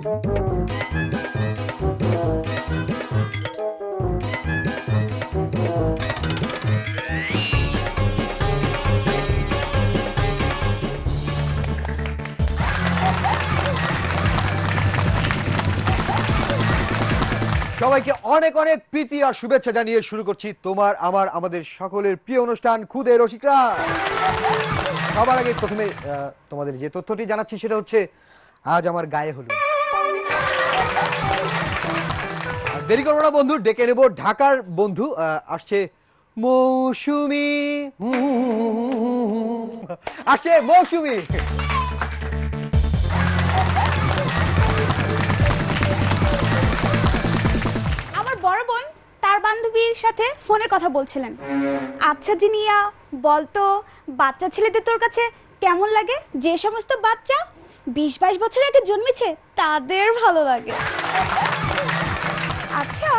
সবাইকে অনেক অনেক প্রীতি আর শুভেচ্ছা জানিয়ে শুরু করছি তোমার, আমার, আমাদের সকলের প্রিয় অনুষ্ঠান খুদে রসিকরা। সবার আগে প্রথমে তোমাদের যে তথ্যটি জানাচ্ছি সেটা হচ্ছে, আজ আমার গায়ে হলুদ। দেরি করব না, বন্ধু। ডেকে নেব ঢাকার বন্ধু আসছে মৌসুমি। আসছে মৌসুমি। আমার বড় বোন তার বান্ধবীর সাথে ফোনে কথা বলছিলেন। আচ্ছা জিনিয়া বলতো বাচ্চা ছেলেদের তোর কাছে কেমন লাগে? যে সমস্ত বাচ্চা বিশ বাইশ বছর আগে জন্মেছে, তাদের ভালো লাগে। আচ্ছা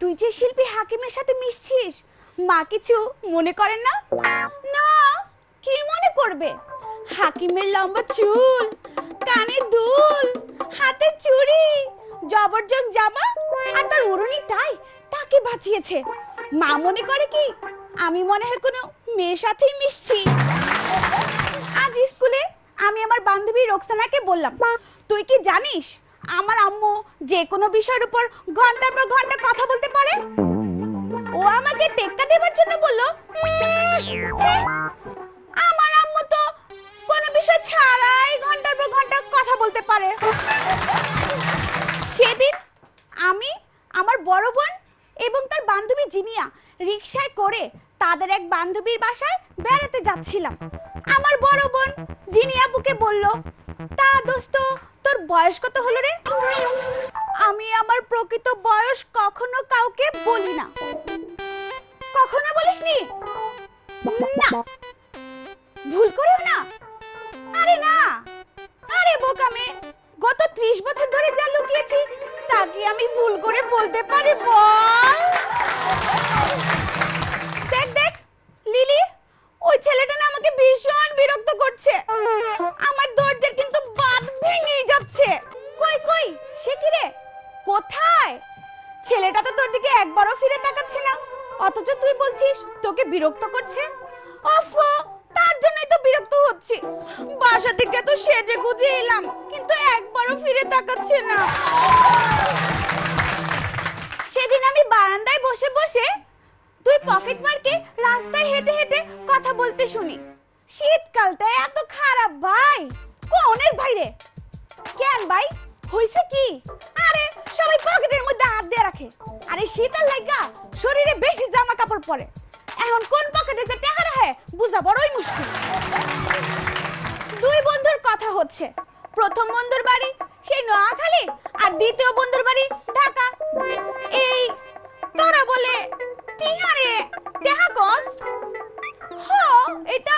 তুই যে শিল্পী হাকিমের সাথে মিশছিস, মা কিছু মনে করেন না? না, কি মনে করবে? হাকিমের লম্বা চুল, কানে দুল, হাতে চুড়ি, জবরজং জামা আর তার উড়নি টাই তাকে বাঁচিয়েছে। মা মনে করে কি, আমি মনে হয় কোনো মেয়ের সাথেই মিশছি। আজ স্কুলে আমি আমার বান্ধবী রোকসানাকে বললাম, তুই কি জানিস আমার আম্মু যে কোনো বিষয়ের উপর ঘণ্টার পর ঘণ্টা কথা বলতে পারে? ও আমাকে টেক্কা দেবার জন্য বলল "হ্যাঁ, আমার আম্মু তো কোনো বিষয় ছাড়াই ঘণ্টার পর ঘণ্টা কথা বলতে পারে। সেদিন আমি আমার বড় বোন এবং তার বান্ধবী জিনিয়া রিকশায় করে তাদের এক বান্ধবীর বাসায় বেড়াতে যাচ্ছিলাম। আমার বড় বোন জিনিয়াপুকে বলল, তা দোস্ত, তোর বয়স কত হলো রে? আমি আমার প্রকৃত বয়স কখনো কাউকে বলি না। কখনো বলিসনি? না। ভুল করেও না? আরে না। আরে বোকামে গত ত্রিশ বছর ধরে যা লুকিয়েছি তাকে আমি ভুল করে বলতে পারি বল? লিলি, ওই ছেলেটা না আমাকে ভীষণ বিরক্ত করছে। আমার দরজার কিন্তু বাদ ভেঙেই যাচ্ছে। কই কই, সে কি রে? কোথায়? ছেলেটা তো তোর দিকে একবারও ফিরে তাকাচ্ছে না। অথচ তুই বলছিস তোকে বিরক্ত করছে? অফ, তার জন্যই তো বিরক্ত হচ্ছি। বাসা থেকে তো সেজে গুজে এলাম, কিন্তু একবারও ফিরে তাকাচ্ছে না। সেদিন আমি বারান্দায় বসে বসে তুই পকেট মারকে রাস্তায় হেঁটে হেঁটে কথা বলতে শুনি। শীতকালটা এত খারাপ ভাই। কোনের বাইরে। কেন ভাই? হইছে কি? আরে, সবাই পকেটের মধ্যে হাত দিয়ে রাখে। আরে শীতের লাগা শরীরে বেশি জামা কাপড় পরে। এখন কোন পকেটে যে টাকা রাখে, বুঝা বড়ই মুশকিল। দুই বন্ধুর কথা হচ্ছে। প্রথম বন্ধুর বাড়ি, সেই নোয়াখালী, আর দ্বিতীয় বন্ধুর বাড়ি ঢাকা। এই, তোরা বলে হ, এটা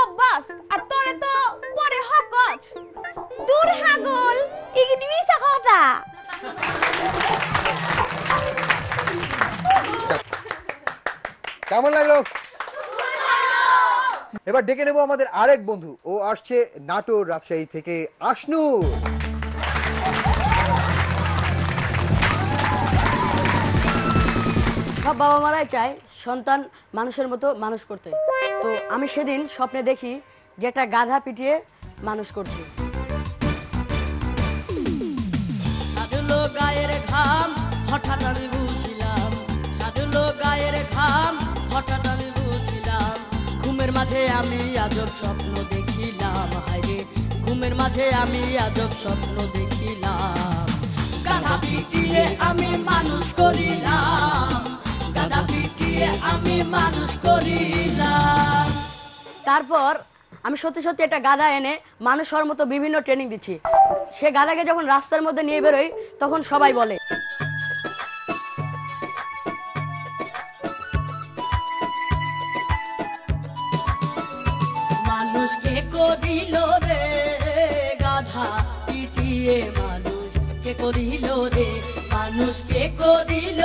অভ্যাস, আর তোরে তো পরে দূর হাগল কেমন লাগল? এবার ডেকে নেব আমাদের আরেক বন্ধু। ও আসছে নাটোর রাজশাহী থেকে আশনু সব বাবা মারাই চায় সন্তান মানুষের মতো মানুষ করতে। তো আমি সেদিন স্বপ্নে দেখি যে একটা গাধা পিটিয়ে মানুষ করছি। ছাড়লো গায়ের ঘাম, হঠাৎ আমি বুঝিলাম। ছাড়লো গায়ের ঘাম, হঠাৎ আমি বুঝিলাম। ঘুমের মাঝে আমি আজব স্বপ্ন দেখিলাম। হায়রে, ঘুমের মাঝে আমি আজব স্বপ্ন দেখিলাম। গাধা পিটিয়ে আমি মানুষ করিলাম। গাধা পিটিয়ে আমি মানুষ করিলাম। তারপর আমি সত্যি সত্যি একটা গাধা এনে মানুষ হওয়ার মতো বিভিন্ন ট্রেনিং দিচ্ছি। সে গাধাকে যখন রাস্তার মধ্যে নিয়ে বেরোই তখন সবাই বলে মানুষকে করিল রে গাধা? পিটিয়ে মানুষ কে করিল রে? মানুষকে করিল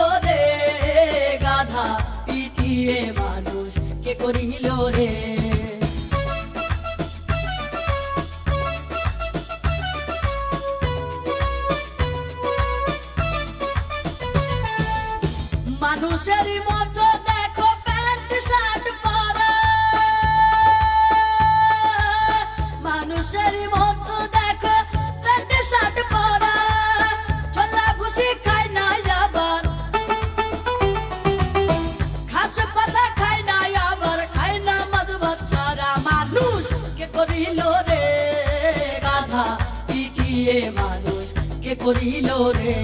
পিটিয়ে মানুষ কে করিল রে? করিল রে।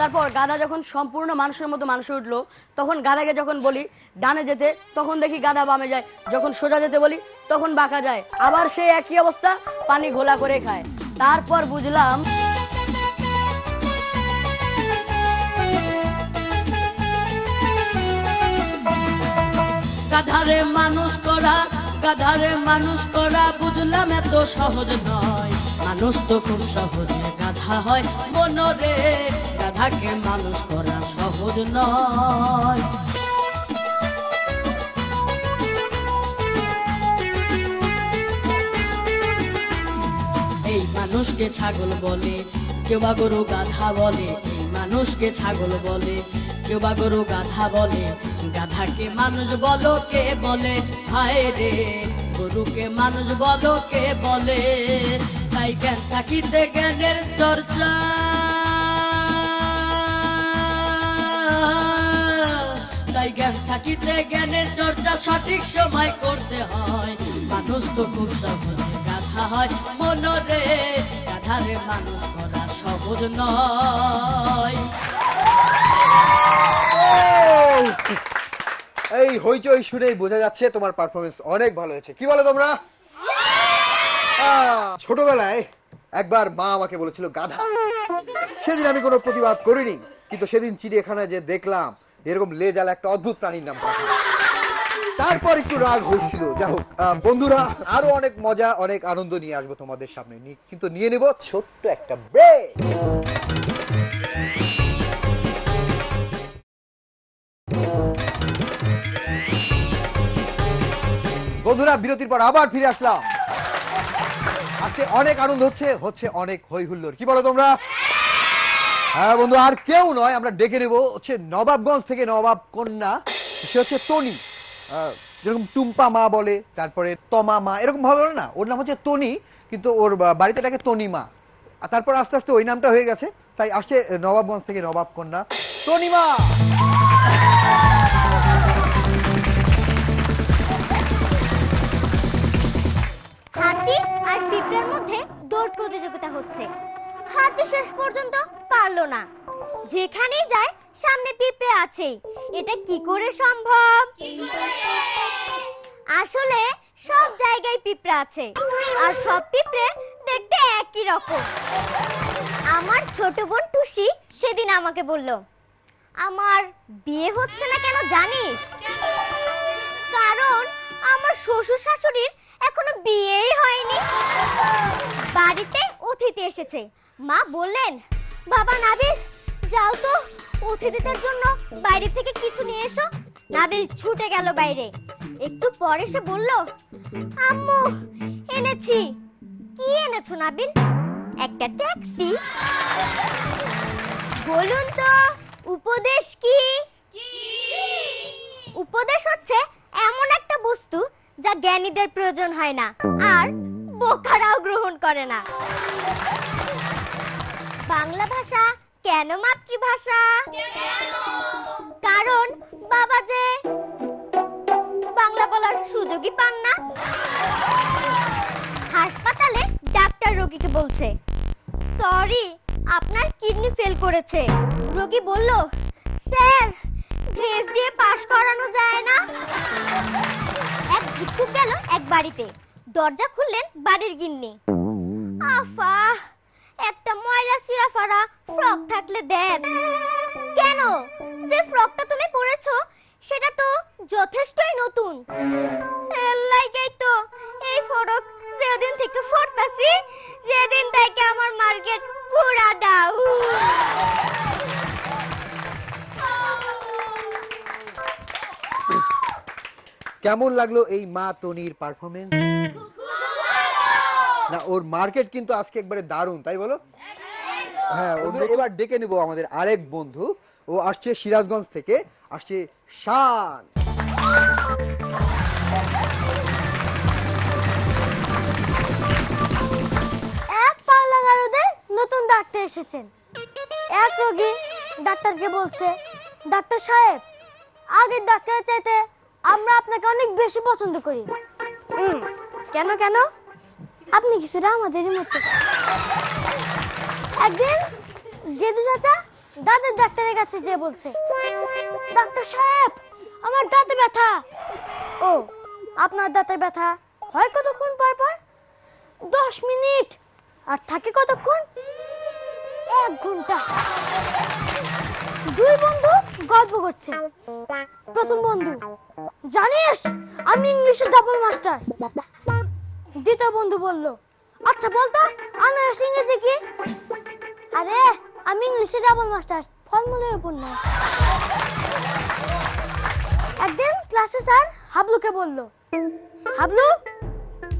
তারপর গাধা যখন সম্পূর্ণ মানুষের মতো মানুষে উঠল তখন গাধাকে যখন বলি ডানে যেতে তখন দেখি গাধা বামে যায়। যখন সোজা যেতে বলি তখন বাঁকা যায়। আবার সেই একই অবস্থা পানি ঘোলা করে খায়। তারপর বুঝলাম গাধারে মানুষ করা গাধারে মানুষ করা বুঝলাম এত সহজ নয়। মানুষ তো খুব সহজে গাধা হয় মনরে, গাধাকে মানুষ করা সহজ নয়। এই মানুষকে ছাগল বলে, কেউ বা গরু গাধা বলে, এই মানুষকে ছাগল বলে কেউ বা গরু গাধা বলে, গাধাকে মানুষ বলো কে বলে? হায় রে, গরুকে মানুষ বলো কে বলে? তাই জ্ঞান থাকিতে জ্ঞানের চর্চা। তাই জ্ঞান থাকিতে জ্ঞানের চর্চা সঠিক সময় করতে হয়। মানুষ তো খুব সহজে গাধা হয় মনরে, গাধারে মানুষ করা সহজ নয়। এই হইচই শুনেই বোঝা যাচ্ছে তোমার পারফরমেন্স অনেক ভালো হয়েছে। কি বলো তোমরা? ছোটবেলায় একবার মা আমাকে বলেছিল গাধা। সেদিন আমি কোনো প্রতিবাদ করিনি কিন্তু সেদিন চিড়িয়াখানায় যে দেখলাম এরকম লেজাল একটা অদ্ভুত প্রাণীর নাম। তারপর একটু রাগ হয়েছিল। যাই হোক বন্ধুরা আরও অনেক মজা অনেক আনন্দ নিয়ে আসব তোমাদের সামনে। কিন্তু নিয়ে নেব ছোট্ট একটা ব্রেক বন্ধুরা বিরতির পর আবার ফিরে আসলাম। আজকে অনেক আনন্দ হচ্ছে হচ্ছে অনেক হই হুল্লোর কি বলো তোমরা? হ্যাঁ বন্ধু আর কেউ নয় আমরা ডেকে নেব হচ্ছে নবাবগঞ্জ থেকে নবাব কন্যা সে হচ্ছে আহ, যেরকম টুম্পা মা বলে তারপরে তমা মা এরকম ভাবে বলে না ওর নাম হচ্ছে তনি কিন্তু ওর বাড়িতে ডাকে তনি মা। তারপর আস্তে আস্তে ওই নামটা হয়ে গেছে তাই আসছে নবাবগঞ্জ থেকে নবাব কন্যা তনিমা হাতি আর পিঁপড়ার মধ্যে দৌড় প্রতিযোগিতা হচ্ছে। হাতি শেষ পর্যন্ত পারল না। যেখানেই যায়, সামনে পিঁপড়ে আছেই এটা কি করে সম্ভব? আসলে সব জায়গায় পিঁপড়ে আছে। আর সব পিঁপড়ে দেখতে একই রকম। আমার ছোট বোন টুসি সেদিন আমাকে বলল, আমার বিয়ে হচ্ছে না কেন জানিস? কারণ আমার শ্বশুর শাশুড়ির এখনও বিয়েই হয়নি। বাড়িতে অতিথি এসেছে। মা বললেন বাবা নাবিল যাও তো। অতিথিদের জন্য বাইরে থেকে কিছু নিয়ে এসো। নাবিল ছুটে গেল বাইরে। একটু পরে সে বলল আম্মু এনেছি। কি এনেছো নাবিল? একটা ট্যাক্সি। বলুন তো উপদেশ কি? উপদেশ হচ্ছে এমন একটা বস্তু যা জ্ঞানীদের প্রয়োজন হয় না, আর বোকারাও গ্রহণ করে না। বাংলা ভাষা কেন মাতৃভাষা? কারণ বাবা যে বাংলা বলার সুযোগই পান না। হাসপাতালে ডাক্তার রোগীকে বলছে, সরি, আপনার কিডনি ফেল করেছে। রোগী বলল, স্যার গ্রেস দিয়ে পাশ করানো যায় না। ভিক্ষুক গেল এক বাড়িতে। দরজা খুললেন বাড়ির গিন্নি। আফা, একটা ময়লা সিরাফারা ফ্রক থাকলে দেন। কেন? যে ফ্রকটা তুমি পরেছো, সেটা তো যথেষ্টই নতুন। এর তো এই ফরক যেদিন থেকে ফরতাছি যেদিন থেকে আমার মার্কেট পুরা ডাউ কেমন লাগল এই মা তনির পারফরমেন্স না ওর মার্কেট কিন্তু আজকে একবারে দারুণ তাই বলো? হ্যাঁ এবার ডেকে নেব আমাদের আরেক বন্ধু। ও আসছে সিরাজগঞ্জ থেকে আসছে শান। এক নতুন ডাক্তার এসেছেন। এক রোগী ডাক্তারকে বলছে ডাক্তার সাহেব আগের ডাক্তারের চাইতে আমরা আপনাকে অনেক বেশি পছন্দ করি। কেন কেন? আপনি কিছুটা আমাদেরই মতো। একদিন গেদু চাচা দাঁতের ডাক্তারের কাছে যে বলছে ডাক্তার সাহেব আমার দাঁতে ব্যথা। ও আপনার দাঁতের ব্যথা হয় কতক্ষণ পর পর? দশ মিনিট। আর থাকে কতক্ষণ? এক ঘণ্টা। দুই বন্ধু গল্প করছে। প্রথম বন্ধু। জানিস, আমি ইংলিশের ডাবল মাস্টার্স দ্বিতীয় বন্ধু বলল আচ্ছা বলতো আনারস ইংরেজি কি? আরে, আমি ইংলিশে ডাবল মাস্টার্স ফর্মুলার উপর না একদিন ক্লাসে স্যার হাবলুকে বলল, হাবলু,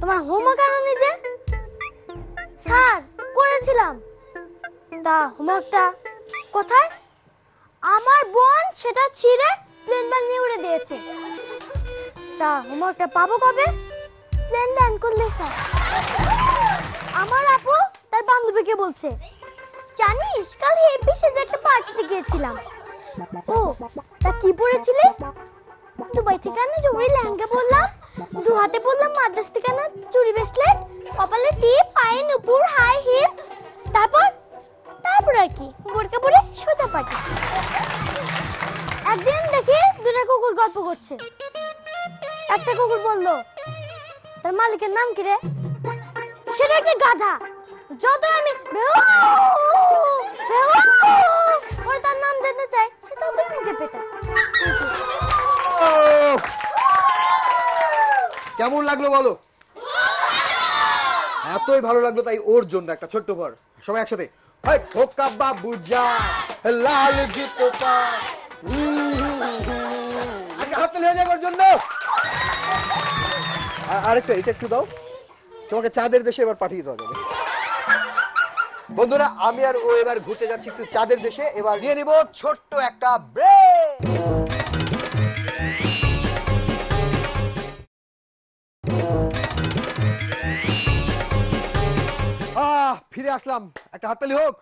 তোমার হোমওয়ার্ক আনো নিজে স্যার, করেছিলাম। তা হোমওয়ার্কটা কোথায়? আমার বোন সেটা ছিঁড়ে প্লেন বানিয়ে উড়ে দিয়েছে। তা হোমওয়ার্কটা পাবো কবে? প্লেন ব্যান করলে স্যার। আমার আপু তার বান্ধবীকে বলছে, জানিস, কাল হেপি সেজে একটা পার্টিতে গিয়েছিলাম। ও, তা কি পড়েছিলে? দুবাই থেকে আনা জরুরি লেহেঙ্গা বললাম দু হাতে বললাম মাদ্রাস থেকে আনা চুড়ি ব্রেসলেট কপালে টিপ, পায়ে নুপুর হাই হিল তারপর তারপর আর কি? বোরকা পরে সোজা পাটি একদিন দেখি দুটা কুকুর গল্প করছে। একটা কুকুর বলল, তার মালিকের নাম কি রে? সেটা একটা গাধা। যত আমি ভেউ তার নাম জানতে চাই, সে ততই আমাকে পেটা কেমন লাগল বলো? এতই ভালো লাগল তাই ওর জন্য একটা ছোট্ট ঘর। সবাই একসাথে। হাই খোকা বাবু যা লাল জুতো পা। তালি হয়ে যাবে ওর জন্য। আরেকটা, এটা একটু দাও। তোমাকে চাঁদের দেশে এবার পাঠিয়ে দেওয়া যাবে। বন্ধুরা, আমি আর ও এবার ঘুরতে যাচ্ছি একটু চাঁদের দেশে। এবার নিয়ে নিব ছোট্ট একটা ব্রেক ফিরে আসলাম। একটা হাততালি হোক।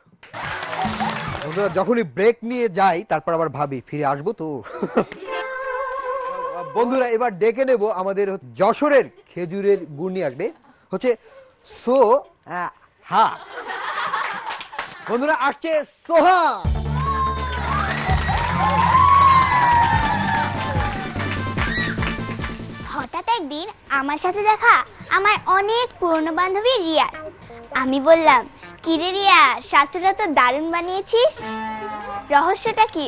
বন্ধুরা, যখনই ব্রেক নিয়ে যাই, তারপর আবার ভাবি, ফিরে আসব তো? বন্ধুরা, এবার ডেকে নেব আমাদের যশোরের খেজুরের গুড় নিয়ে আসবে। হচ্ছে সো হা। বন্ধুরা, আসছে সোহা। হঠাৎ একদিন আমার সাথে দেখা আমার অনেক পুরনো বান্ধবী রিয়া আমি বললাম কিরে রিয়া শাশুড়া তো দারুণ বানিয়েছিস? রহস্যটা কি?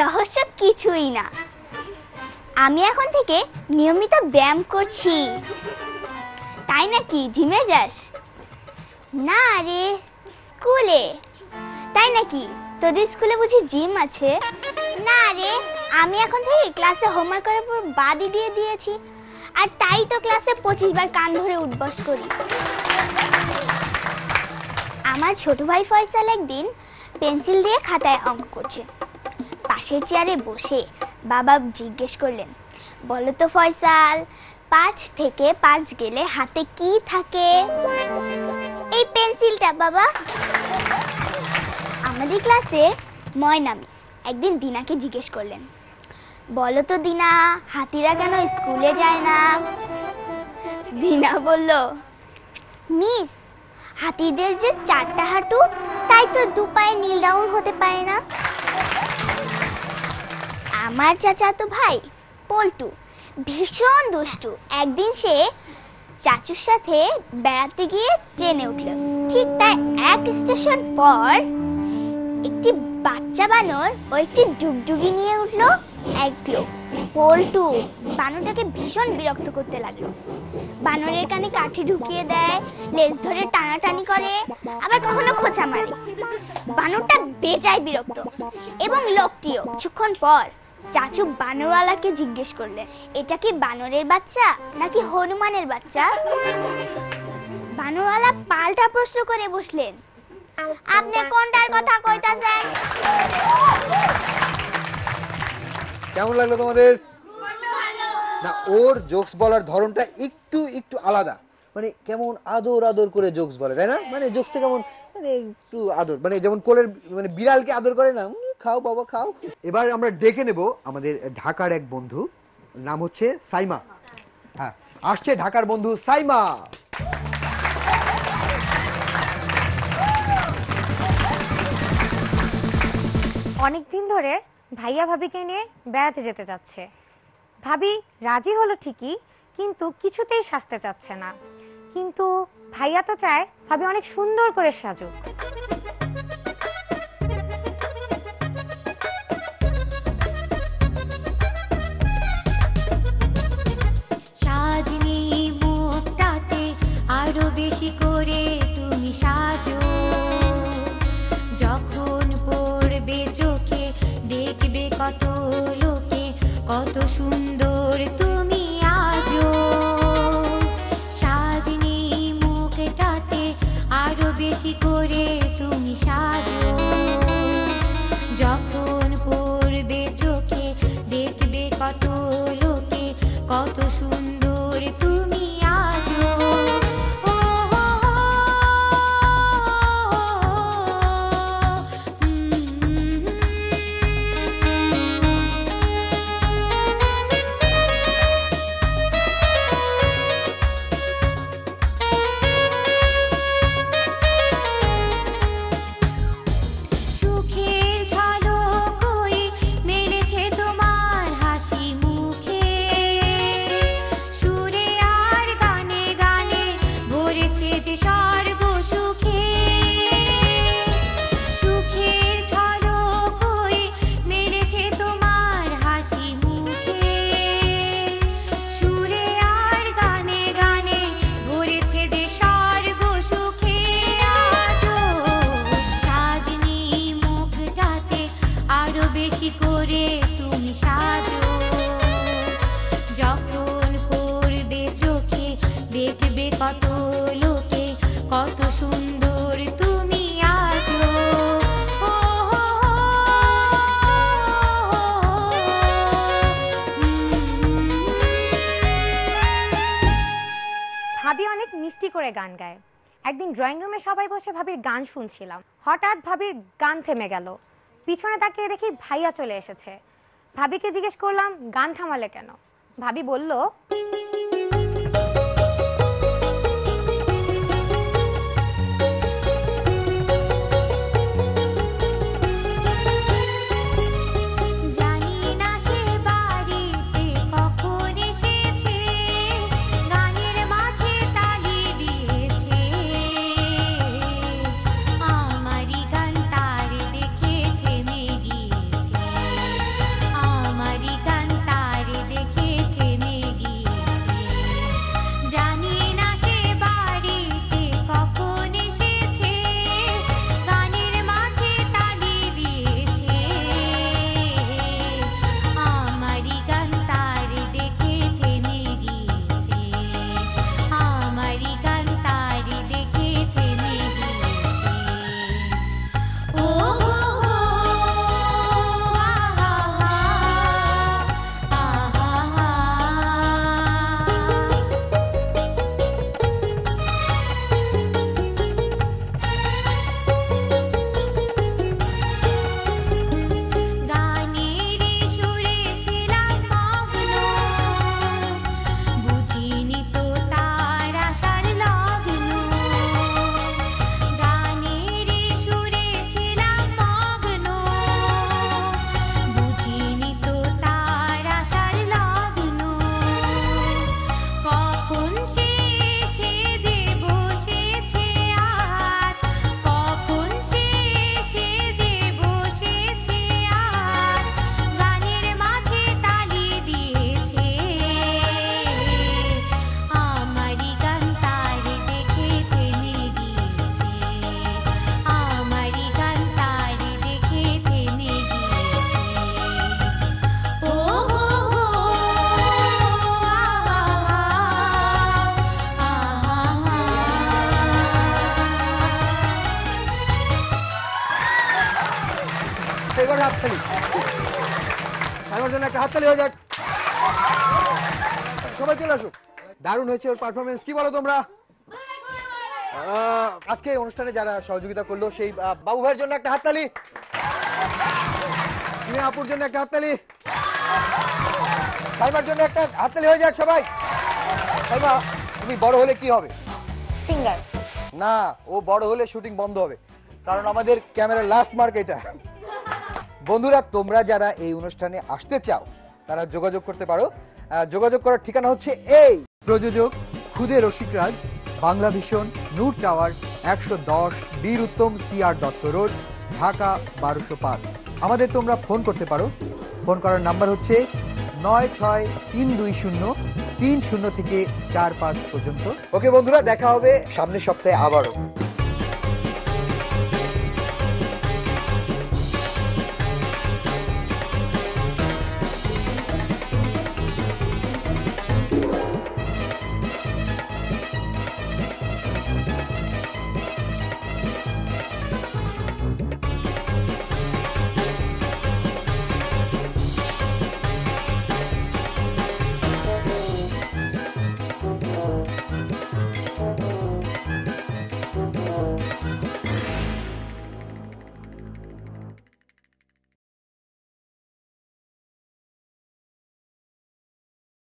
রহস্য কিছুই না। আমি এখন থেকে নিয়মিত ব্যায়াম করছি। তাই নাকি জিমে যাস? না রে, স্কুলে। তাই নাকি? তোদের স্কুলে বুঝি জিম আছে? না রে, আমি এখন থেকে ক্লাসে হোমওয়ার্ক করার পর বাদি দিয়ে দিয়েছি। আর তাই তো ক্লাসে পঁচিশ বার কান ধরে উঠবস করি। আমার ছোট ভাই ফয়সাল একদিন পেন্সিল দিয়ে খাতায় অঙ্ক করছে। পাশের চেয়ারে বসে বাবা জিজ্ঞেস করলেন, বলো তো ফয়সাল, পাঁচ থেকে পাঁচ গেলে হাতে কি থাকে? এই পেন্সিলটা, বাবা। আমাদের ক্লাসে ময়না মিস একদিন দিনাকে জিজ্ঞেস করলেন, বলো তো দিনা, হাতিরা কেন স্কুলে যায় না? দিনা বলল, মিস হাতিদের যে চারটা হাঁটু, তাই তো দু পায়ে নীল ডাউন হতে পারে না। আমার চাচাতো ভাই, পল্টু, ভীষণ দুষ্টু। একদিন সে চাচুর সাথে বেড়াতে গিয়ে ট্রেনে উঠল। ঠিক তার এক স্টেশন পর একটি বাচ্চা বানর ও একটি ডুগডুগি নিয়ে উঠল। এক লোক, পল্টু। বানরটাকে ভীষণ বিরক্ত করতে লাগল। বানরের কানে কাঠি ঢুকিয়ে দেয়, লেজ ধরে টানাটানি করে, আবার কখনো খোঁচা মারে। বানরটা বেজায় বিরক্ত এবং লোকটিও। কিছুক্ষণ পর চাচু বানরওয়ালাকে জিজ্ঞেস করলেন এটা কি বানরের বাচ্চা নাকি হনুমানের বাচ্চা? বানরওয়ালা পাল্টা প্রশ্ন করে বসলেন, আপনি কোনটার কথা কইতাছেন? কেমন লাগল তোমাদের? না, ওর জোকস বলার ধরনটা একটু একটু আলাদা। মানে কেমন আদর আদর করে জোকস বলে, তাই না? মানে জোকসটা কেমন মানে একটু আদর। মানে যেমন কোলের মানে বিড়ালকে আদর করে না খাও বাবা, খাও। এবার আমরা ডেকে নেব আমাদের ঢাকার এক বন্ধু, নাম হচ্ছে সাইমা। হ্যাঁ আসছে ঢাকার বন্ধু সাইমা। অনেক দিন ধরে ভাইয়া ভাবিকে নিয়ে বেড়াতে যেতে যাচ্ছে। ভাবি রাজি হলো ঠিকই, কিন্তু কিছুতেই সাজতে চাচ্ছে না। কিন্তু ভাইয়া তো চায় ভাবি অনেক সুন্দর করে সাজুক। সাজনি মুখটাতে আরও বেশি করে কত লোকে কত সুন্দর তুমি আজো সাজনি মুখটাতে আরও বেশি করে মিষ্টি করে গান গায়। একদিন ড্রয়িং রুমে সবাই বসে ভাবির গান শুনছিলাম। হঠাৎ ভাবির গান থেমে গেল। পিছনে তাকে দেখি ভাইয়া চলে এসেছে। ভাবিকে জিজ্ঞেস করলাম, গান থামালে কেন? ভাবি বলল হয়ে যাক। সবাই চলে আসুক। দারুণ হয়েছে ওর পারফরমেন্স কি বলো তোমরা? আজকে অনুষ্ঠানে যারা সহযোগিতা করল সেই বাবু ভাইয়ের জন্য একটা হাততালি। আপুর জন্য একটা হাততালি। সাইমার জন্য একটা হাততালি হয়ে যাক সবাই। সাইমা তুমি বড় হলে কি হবে? সিঙ্গার না ও বড় হলে শুটিং বন্ধ হবে। কারণ আমাদের ক্যামেরার লাস্ট মার্ক এটা। বন্ধুরা তোমরা যারা এই অনুষ্ঠানে আসতে চাও তারা যোগাযোগ করতে পারো। যোগাযোগ করার ঠিকানা হচ্ছে এই। প্রযোজক খুদে রসিকরাজ বাংলা ভীষণ, নূর টাওয়ার, একশো দশ বীর উত্তম সিআর দত্ত রোড, ঢাকা বারোশো পাঁচ। আমাদের তোমরা ফোন করতে পারো। ফোন করার নাম্বার হচ্ছে নয় ছয় তিন দুই শূন্য তিন শূন্য থেকে চার পাঁচ পর্যন্ত। ওকে বন্ধুরা, দেখা হবে সামনের সপ্তাহে আবারও।